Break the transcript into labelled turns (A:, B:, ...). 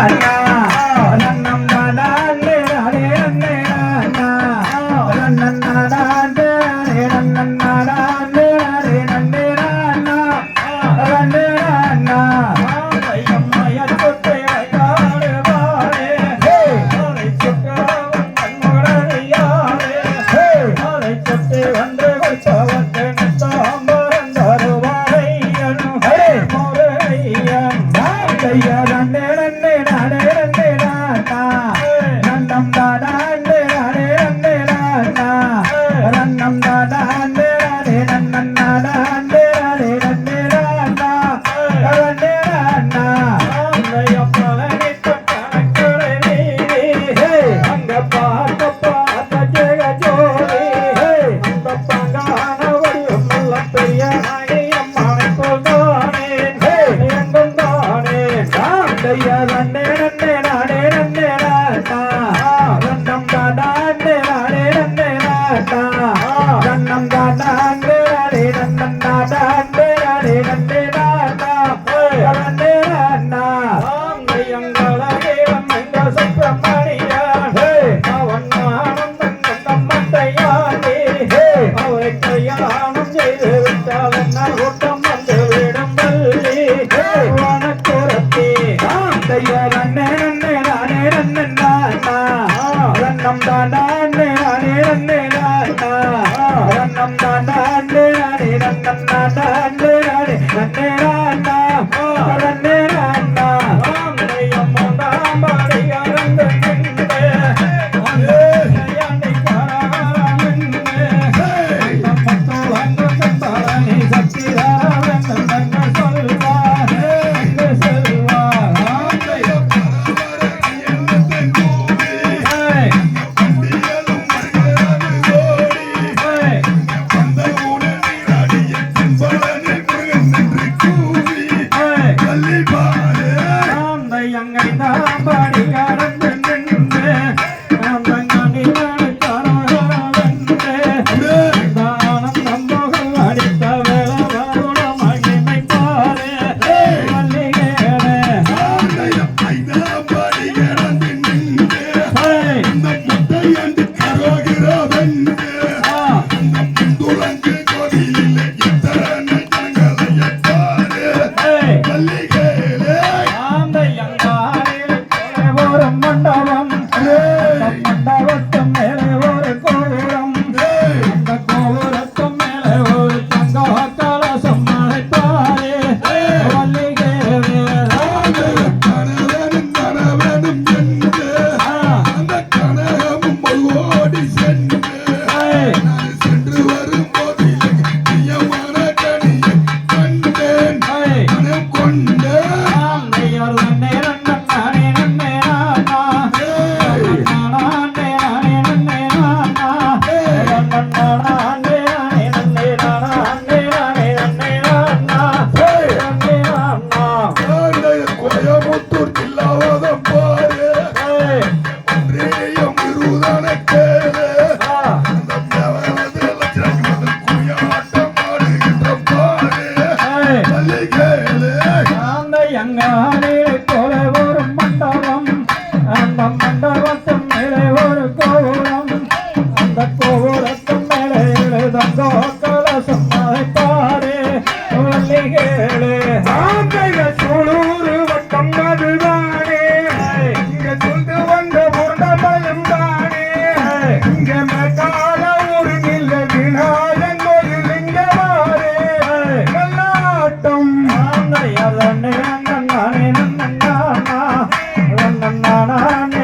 A: Maria.
B: ஆண்டவா மேலே போல ஒரு மண்டபம். அந்த மண்டபத்தின் மேலே ஒரு கோபுரம். அந்த கோபுரத்தில் நாராயண